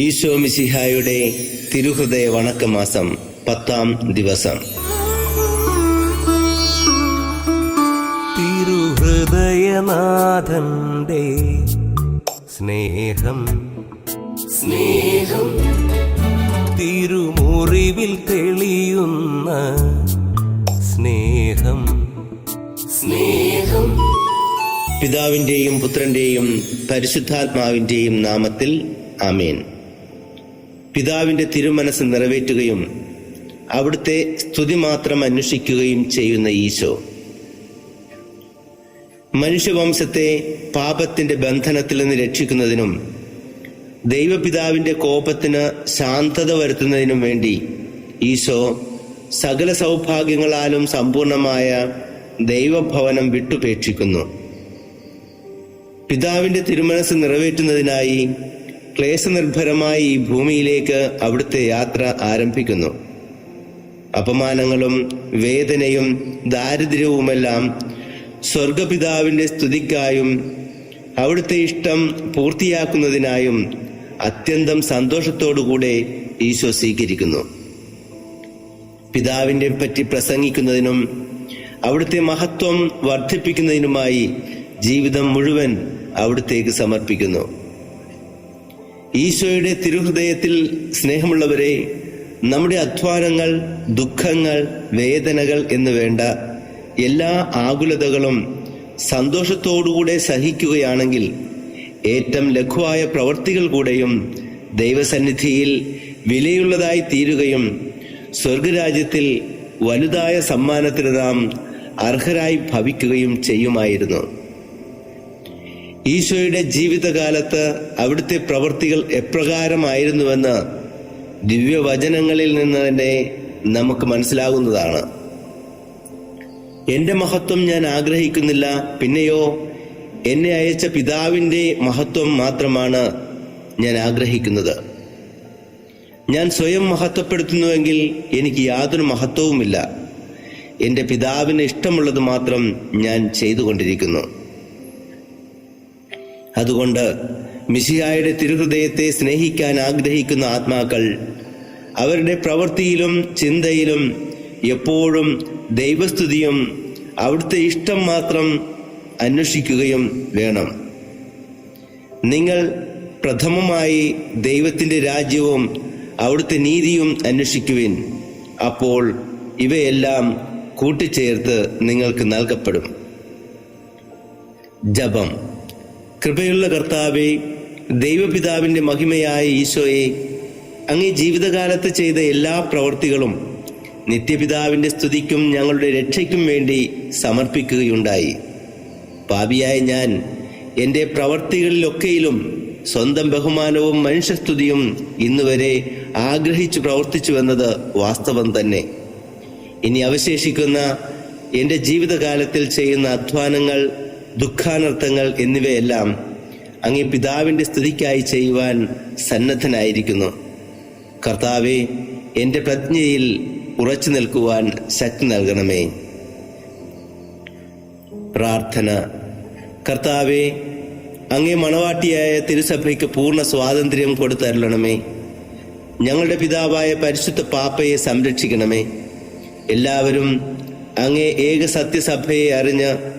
ഈശോ മിശിഹായുടെ തിരുഹൃദയ വണക്കമാസം പത്താം ദിവസം. തിരുഹൃദയനാഥന്റെ സ്നേഹം. സ്നേഹം. തിരുമുറിവിൽ തെളിയുന്ന സ്നേഹം. സ്നേഹം. പിതാവിന്റെയും പുത്രന്റെയും പരിശുദ്ധാത്മാവിന്റെയും നാമത്തിൽ ആമേൻ. പിതാവിന്റെ തിരുമനസ് നിറവേറ്റുകയും അവിടുത്തെ സ്തുതി മാത്രം അന്വേഷിക്കുകയും ചെയ്യുന്ന ഈശോ. മനുഷ്യവംശത്തെ പാപത്തിന്റെ ബന്ധനത്തിൽ നിന്ന് രക്ഷിക്കുന്നതിനും ദൈവപിതാവിന്റെ കോപത്തിന് ശാന്തത വരുത്തുന്നതിനും വേണ്ടി ഈശോ സകല സൗഭാഗ്യങ്ങളാലും സമ്പൂർണമായ ദൈവഭവനം വിട്ടുപേക്ഷിക്കുന്നു. പിതാവിന്റെ തിരുമനസ് നിറവേറ്റുന്നതിനായി ക്ലേശനിർഭരമായി ഈ ഭൂമിയിലേക്ക് അവിടുത്തെ യാത്ര ആരംഭിക്കുന്നു. അപമാനങ്ങളും വേദനയും ദാരിദ്ര്യവുമെല്ലാം സ്വർഗപിതാവിന്റെ സ്തുതിക്കായും അവിടുത്തെ ഇഷ്ടം പൂർത്തിയാക്കുന്നതിനായും അത്യന്തം സന്തോഷത്തോടുകൂടെ ഈശോ സ്വീകരിക്കുന്നു. പിതാവിന്റെ പറ്റി പ്രസംഗിക്കുന്നതിനും അവിടുത്തെ മഹത്വം വർദ്ധിപ്പിക്കുന്നതിനുമായി ജീവിതം മുഴുവൻ അവിടുത്തേക്ക് സമർപ്പിക്കുന്നു. ഈശോയുടെ തിരുഹൃദയത്തിൽ സ്നേഹമുള്ളവരെ നമ്മുടെ അധ്വാനങ്ങൾ ദുഃഖങ്ങൾ വേദനകൾ എന്ന് വേണ്ട എല്ലാ ആകുലതകളും സന്തോഷത്തോടുകൂടെ സഹിക്കുകയാണെങ്കിൽ ഏറ്റവും ലഘുവായ പ്രവർത്തികൾ കൂടെയും ദൈവസന്നിധിയിൽ വിലയുള്ളതായി തീരുകയും സ്വർഗരാജ്യത്തിൽ വലുതായ സമ്മാനത്തിന് നാം അർഹരായി ഭവിക്കുകയും ചെയ്യുമായിരുന്നു. ഈശോയുടെ ജീവിതകാലത്ത് അവിടുത്തെ പ്രവൃത്തികൾ എപ്രകാരമായിരുന്നുവെന്ന് ദിവ്യവചനങ്ങളിൽ നിന്ന് തന്നെ നമുക്ക് മനസ്സിലാകുന്നതാണ്. എന്റെ മഹത്വം ഞാൻ ആഗ്രഹിക്കുന്നില്ല. പിന്നെയോ എന്നെ അയച്ച പിതാവിന്റെ മഹത്വം മാത്രമാണ് ഞാൻ ആഗ്രഹിക്കുന്നത്. ഞാൻ സ്വയം മഹത്വപ്പെടുത്തുന്നുവെങ്കിൽ എനിക്ക് യാതൊരു മഹത്വവുമില്ല. എന്റെ പിതാവിന് ഇഷ്ടമുള്ളത് മാത്രം ഞാൻ ചെയ്തുകൊണ്ടിരിക്കുന്നു. അതുകൊണ്ട് മിശിഹായുടെ തിരുഹൃദയത്തെ സ്നേഹിക്കാൻ ആഗ്രഹിക്കുന്ന ആത്മാക്കൾ അവരുടെ പ്രവൃത്തിയിലും ചിന്തയിലും എപ്പോഴും ദൈവസ്തുതിയും അവിടുത്തെ ഇഷ്ടം മാത്രം അന്വേഷിക്കുകയും വേണം. നിങ്ങൾ പ്രഥമമായി ദൈവത്തിന്റെ രാജ്യവും അവിടുത്തെ നീതിയും അന്വേഷിക്കുവിൻ. അപ്പോൾ ഇവയെല്ലാം കൂട്ടിച്ചേർത്ത് നിങ്ങൾക്ക് നൽകപ്പെടും. ജപം. കൃപയുള്ള കർത്താവെ ദൈവപിതാവിന്റെ മഹിമയായ ഈശോയെ അങ്ങേ ജീവിതകാലത്ത് ചെയ്ത എല്ലാ പ്രവൃത്തികളും നിത്യപിതാവിന്റെ സ്തുതിക്കും ഞങ്ങളുടെ രക്ഷയ്ക്കും വേണ്ടി സമർപ്പിക്കുകയുണ്ടായി. പാപിയായ ഞാൻ എന്റെ പ്രവർത്തികളിലൊക്കെയിലും സ്വന്തം ബഹുമാനവും മനുഷ്യസ്തുതിയും ഇന്നുവരെ ആഗ്രഹിച്ചു പ്രവർത്തിച്ചുവെന്നത് വാസ്തവം തന്നെ. ഇനി അവശേഷിക്കുന്ന എന്റെ ജീവിതകാലത്തിൽ ചെയ്യുന്ന അധ്വാനങ്ങൾ ദുഃഖാനർത്ഥങ്ങൾ എന്നിവയെല്ലാം അങ്ങേ പിതാവിന്റെ സ്തുതിക്കായി ചെയ്യുവാൻ സന്നദ്ധനായിരിക്കുന്നു. കർത്താവെ എന്റെ പ്രജ്ഞയിൽ ഉറച്ചു നിൽക്കുവാൻ ശക്തി നൽകണമേ. പ്രാർത്ഥന. കർത്താവെ അങ്ങേ മണവാട്ടിയായ തിരുസഭയ്ക്ക് പൂർണ സ്വാതന്ത്ര്യം കൊടുത്തരുളണമേ ഞങ്ങളുടെ പിതാവായ പരിശുദ്ധ പാപ്പയെ സംരക്ഷിക്കണമേ. എല്ലാവരും അങ്ങേ ഏക സത്യസഭയെ അറിഞ്ഞ്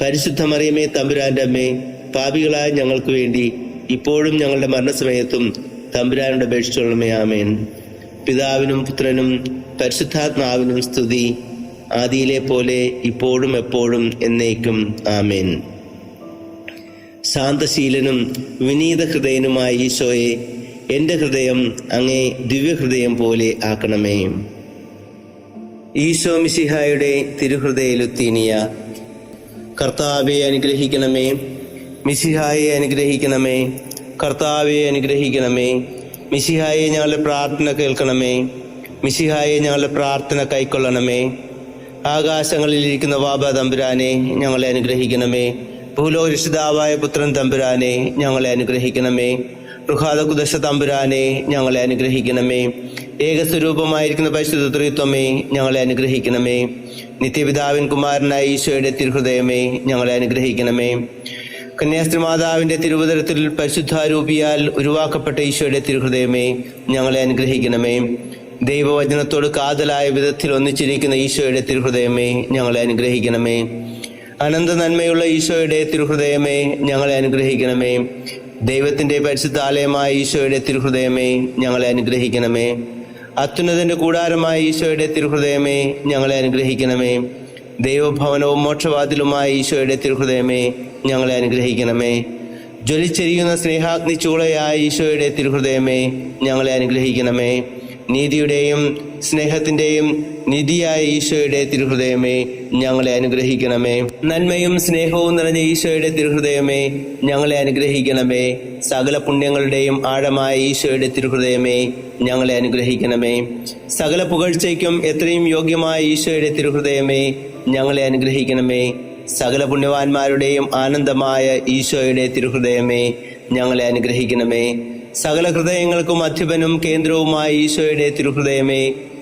പരിശുദ്ധ മറിയമേ തമ്പുരാന്റെ അമ്മേ പാപികളായ ഞങ്ങൾക്ക് വേണ്ടി ഇപ്പോഴും ഞങ്ങളുടെ മരണസമയത്തും തമ്പുരാനോട് അപേക്ഷിച്ചുള്ളമേ ആമേൻ. പിതാവിനും പുത്രനും പരിശുദ്ധാത്മാവിനും സ്തുതി ആദിയിലെ പോലെ ഇപ്പോഴും എപ്പോഴും എന്നേക്കും ആമേൻ. ശാന്തശീലനും വിനീത ഹൃദയനുമായ ഈശോയെ എന്റെ ഹൃദയം അങ്ങേ ദിവ്യഹൃദയം പോലെ ആക്കണമേ. ഈശോ മിശിഹായുടെ തിരുഹൃദയലുത്തീനിയ കർത്താവെ അനുഗ്രഹിക്കണമേ. മിസിഹായെ അനുഗ്രഹിക്കണമേ. കർത്താവെ അനുഗ്രഹിക്കണമേ. മിസിഹായെ ഞങ്ങളുടെ പ്രാർത്ഥന കേൾക്കണമേ. മിസിഹായെ ഞങ്ങളുടെ പ്രാർത്ഥന കൈക്കൊള്ളണമേ. ആകാശങ്ങളിൽ ഇരിക്കുന്ന വാബ തമ്പുരാനെ ഞങ്ങളെ അനുഗ്രഹിക്കണമേ. ഭൂലോരിഷിതാവായ പുത്രൻ തമ്പുരാനെ ഞങ്ങളെ അനുഗ്രഹിക്കണമേ. റുഹാദകുദശ തമ്പുരാനെ ഞങ്ങളെ അനുഗ്രഹിക്കണമേ. ഏകസ്വരൂപമായിരിക്കുന്ന പരിശുദ്ധ ത്രിത്വമേ ഞങ്ങളെ അനുഗ്രഹിക്കണമേ. നിത്യപിതാവിൻ കുമാരനായ ഈശോയുടെ തിരുഹൃദയമേ ഞങ്ങളെ അനുഗ്രഹിക്കണമേ. കന്യാസ്ത്രീ മാതാവിന്റെ തിരുവതരത്തിൽ പരിശുദ്ധാരൂപിയാൽ ഉരുവാക്കപ്പെട്ട ഈശോയുടെ തിരുഹൃദയമേ ഞങ്ങളെ അനുഗ്രഹിക്കണമേ. ദൈവവചനത്തോട് കാതലായ വിധത്തിൽ ഒന്നിച്ചിരിക്കുന്ന ഈശോയുടെ തിരുഹൃദയമേ ഞങ്ങളെ അനുഗ്രഹിക്കണമേ. അനന്ത നന്മയുള്ള ഈശോയുടെ തിരുഹൃദയമേ ഞങ്ങളെ അനുഗ്രഹിക്കണമേ. ദൈവത്തിന്റെ പരിശുദ്ധാലയമായ ഈശോയുടെ തിരുഹൃദയമേ ഞങ്ങളെ അനുഗ്രഹിക്കണമേ. അത്യുന്നതന്റെ കൂടാരമായ ഈശോയുടെ തിരുഹൃദയമേ ഞങ്ങളെ അനുഗ്രഹിക്കണമേ. ദൈവഭവനവും മോക്ഷവാതിലുമായ ഈശോയുടെ തിരുഹൃദയമേ ഞങ്ങളെ അനുഗ്രഹിക്കണമേ. ജ്വലിച്ചെരിയുന്ന സ്നേഹാഗ്നി ചൂളയായ ഈശോയുടെ തിരുഹൃദയമേ ഞങ്ങളെ അനുഗ്രഹിക്കണമേ. നീതിയുടെയും സ്നേഹത്തിന്റെയും നിധിയായ ഈശോയുടെ തിരുഹൃദയമേ ഞങ്ങളെ അനുഗ്രഹിക്കണമേ. നന്മയും സ്നേഹവും നിറഞ്ഞ ഈശോയുടെ തിരുഹൃദയമേ ഞങ്ങളെ അനുഗ്രഹിക്കണമേ. സകല പുണ്യങ്ങളുടെയും ആഴമായ ഈശോയുടെ തിരുഹൃദയമേ ഞങ്ങളെ അനുഗ്രഹിക്കണമേ. സകല പുകഴ്ചയ്ക്കും എത്രയും യോഗ്യമായ ഈശോയുടെ തിരുഹൃദയമേ ഞങ്ങളെ അനുഗ്രഹിക്കണമേ. സകല പുണ്യവാന്മാരുടെയും ആനന്ദമായ ഈശോയുടെ തിരുഹൃദയമേ ഞങ്ങളെ അനുഗ്രഹിക്കണമേ. സകല ഹൃദയങ്ങൾക്കും അധിപനും കേന്ദ്രവുമായ ഈശോയുടെ തിരുഹൃദയമേ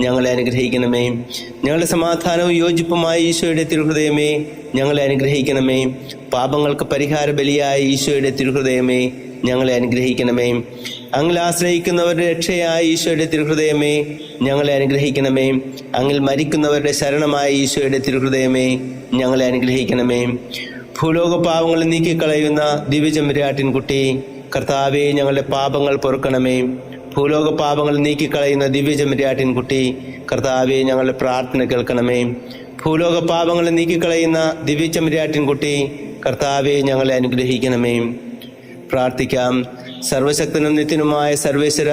ഞങ്ങളെ അനുഗ്രഹിക്കണമേ. ഞങ്ങളുടെ സമാധാനവും യോജിപ്പുമായ ഈശോയുടെ തിരുഹൃദയമേ ഞങ്ങളെ അനുഗ്രഹിക്കണമേ. പാപങ്ങൾക്ക് പരിഹാര ബലിയായ ഈശോയുടെ തിരുഹൃദയമേ ഞങ്ങളെ അനുഗ്രഹിക്കണമേ. അങ്ങിൽ ആശ്രയിക്കുന്നവരുടെ രക്ഷയായ ഈശോയുടെ തിരുഹൃദയമേ ഞങ്ങളെ അനുഗ്രഹിക്കണമേ. അങ്ങിൽ മരിക്കുന്നവരുടെ ശരണമായ ഈശോയുടെ തിരുഹൃദയമേ ഞങ്ങളെ അനുഗ്രഹിക്കണമേ. ഭൂലോക പാപങ്ങൾ നീക്കിക്കളയുന്ന ദിവ്യചമ്പരാട്ടിൻകുട്ടി കർത്താവെ ഞങ്ങളുടെ പാപങ്ങൾ പൊറുക്കണമേ. ഭൂലോക പാപങ്ങൾ നീക്കിക്കളയുന്ന ദിവ്യചമ്പരാട്ടിൻകുട്ടി കർത്താവെ ഞങ്ങളുടെ പ്രാർത്ഥന കേൾക്കണമേ. ഭൂലോക പാപങ്ങൾ നീക്കിക്കളയുന്ന ദിവ്യചമ്പരാട്ടിൻകുട്ടി കർത്താവെ ഞങ്ങളെ അനുഗ്രഹിക്കണമേ. പ്രാർത്ഥിക്കാം. സർവശക്തനും നിത്യനുമായ സർവേശ്വര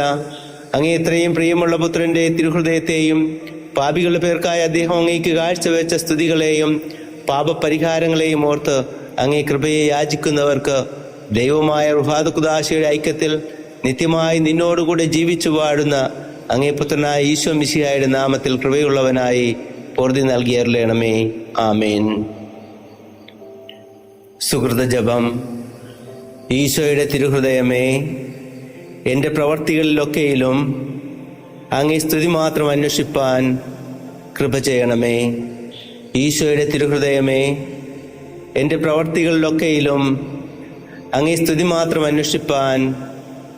അങ്ങേ ഇത്രയും പ്രിയമുള്ള പുത്രന്റെ തിരുഹൃദയത്തെയും പാപികളുടെ പേർക്കായി അദ്ദേഹം അങ്ങേക്ക് കാഴ്ചവെച്ച സ്തുതികളെയും പാപപരിഹാരങ്ങളെയും ഓർത്ത് അങ്ങേ കൃപയെ യാചിക്കുന്നവർക്ക് ദൈവമായ റുഹാദുദാശയുടെ ഐക്യത്തിൽ നിത്യമായി നിന്നോടുകൂടെ ജീവിച്ചു വാഴുന്ന അങ്ങേപുത്രനായ ഈശോ മിശിഹായുടെ നാമത്തിൽ കൃപയുള്ളവനായി പൊറുതി നൽകിയറിയണമേ ആമേൻ. സുഹൃത ജപം. ഈശോയുടെ തിരുഹൃദയമേ എന്റെ പ്രവർത്തികളിലൊക്കെയിലും അങ്ങേ സ്തുതി മാത്രം അന്വേഷിപ്പാൻ കൃപ ചെയ്യണമേ. ഈശോയുടെ തിരുഹൃദയമേ എന്റെ പ്രവർത്തികളിലൊക്കെയിലും അങ്ങേ സ്തുതി മാത്രം അന്വേഷിപ്പാൻ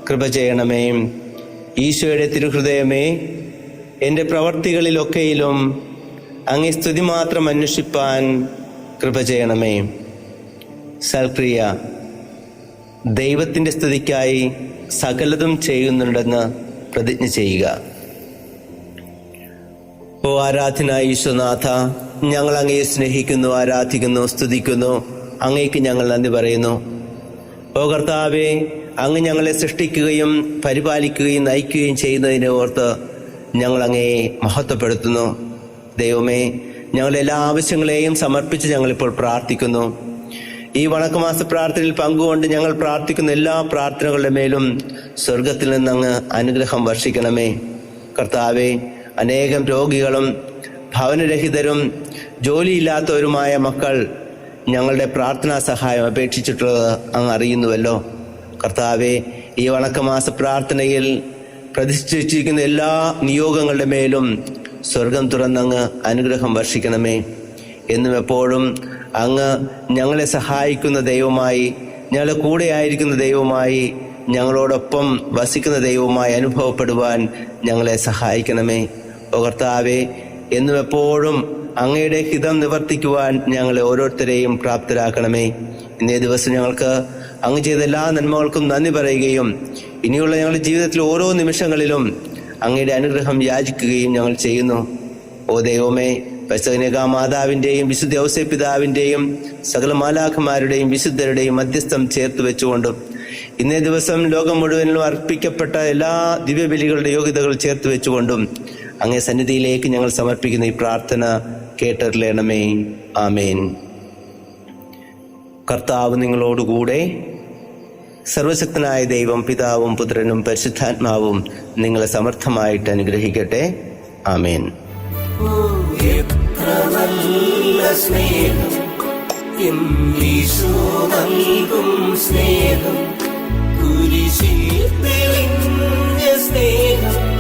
കൃപ ചെയ്യണമേ. ഈശോയുടെ തിരുഹൃദയമേ എന്റെ പ്രവർത്തികളിലൊക്കെയിലും അങ്ങേ സ്തുതി മാത്രം അന്വേഷിപ്പാൻ കൃപ ചെയ്യണമേ. സൽക്രിയ ദൈവത്തിന്റെ സ്തുതിക്കായി സകലതും ചെയ്യുന്നുണ്ടെന്ന് പ്രതിജ്ഞ ചെയ്യുക. ഓ ആരാധന ഈശ്വനാഥ ഞങ്ങൾ അങ്ങയെ സ്നേഹിക്കുന്നു ആരാധിക്കുന്നു സ്തുതിക്കുന്നു അങ്ങേക്ക് ഞങ്ങൾ നന്ദി പറയുന്നു. ഓ കർത്താവെ അങ്ങ് ഞങ്ങളെ സൃഷ്ടിക്കുകയും പരിപാലിക്കുകയും നയിക്കുകയും ചെയ്യുന്നതിനെ ഓർത്ത് ഞങ്ങൾ അങ്ങയെ മഹത്വപ്പെടുത്തുന്നു. ദൈവമേ ഞങ്ങളുടെ എല്ലാ ആവശ്യങ്ങളെയും സമർപ്പിച്ച് ഞങ്ങളിപ്പോൾ പ്രാർത്ഥിക്കുന്നു. ഈ വണക്കമാസ പ്രാർത്ഥനയിൽ പങ്കുകൊണ്ട് ഞങ്ങൾ പ്രാർത്ഥിക്കുന്ന എല്ലാ പ്രാർത്ഥനകളുടെ മേലും സ്വർഗത്തിൽ നിന്ന് അങ്ങ് അനുഗ്രഹം വർഷിക്കണമേ. കർത്താവെ അനേകം രോഗികളും ഭവനരഹിതരും ജോലിയില്ലാത്തവരുമായ മക്കൾ ഞങ്ങളുടെ പ്രാർത്ഥനാ സഹായം അപേക്ഷിച്ചിട്ടുള്ളത് അങ്ങ് അറിയുന്നുവല്ലോ. കർത്താവെ ഈ വണക്കമാസ പ്രാർത്ഥനയിൽ പ്രതിഷ്ഠിച്ചിരിക്കുന്ന എല്ലാ നിയോഗങ്ങളുടെ മേലും സ്വർഗം തുറന്നങ്ങ് അനുഗ്രഹം വർഷിക്കണമേ. എന്നും എപ്പോഴും അങ്ങ് ഞങ്ങളെ സഹായിക്കുന്ന ദൈവമായി ഞങ്ങളുടെ കൂടെ ആയിരിക്കുന്ന ദൈവമായി ഞങ്ങളോടൊപ്പം വസിക്കുന്ന ദൈവമായി അനുഭവപ്പെടുവാൻ ഞങ്ങളെ സഹായിക്കണമേ. ഓ കർത്താവെ എന്നും എപ്പോഴും അങ്ങയുടെ ഹിതം നിവർത്തിക്കുവാൻ ഞങ്ങളെ ഓരോരുത്തരെയും പ്രാപ്തരാക്കണമേ. ഇന്നേ ദിവസം ഞങ്ങൾക്ക് അങ്ങ് ചെയ്ത എല്ലാ നന്മകൾക്കും നന്ദി പറയുകയും ഇനിയുള്ള ഞങ്ങളുടെ ജീവിതത്തിൽ ഓരോ നിമിഷങ്ങളിലും അങ്ങയുടെ അനുഗ്രഹം യാചിക്കുകയും ഞങ്ങൾ ചെയ്യുന്നു. ഓ ദൈവമേ പശകനക മാതാവിന്റെയും വിശുദ്ധ ഔസേ പിതാവിന്റെയും സകല മാലാഖമാരുടെയും വിശുദ്ധരുടെയും മധ്യസ്ഥം ചേർത്ത് വെച്ചുകൊണ്ട് ഇന്നേ ദിവസം ലോകം മുഴുവനിലും അർപ്പിക്കപ്പെട്ട എല്ലാ ദിവ്യബലികളുടെ യോഗ്യതകൾ ചേർത്ത് വെച്ചുകൊണ്ടും അങ്ങേ സന്നിധിയിലേക്ക് ഞങ്ങൾ സമർപ്പിക്കുന്ന ഈ പ്രാർത്ഥന കേട്ടറിലേണമേ ആമേൻ. കർത്താവ് നിങ്ങളോടുകൂടെ സർവശക്തനായ ദൈവം പിതാവും പുത്രനും പരിശുദ്ധാത്മാവും നിങ്ങളെ സമർത്ഥമായിട്ട് അനുഗ്രഹിക്കട്ടെ. ആമേൻ. സ്നേഹം. സ്നേഹം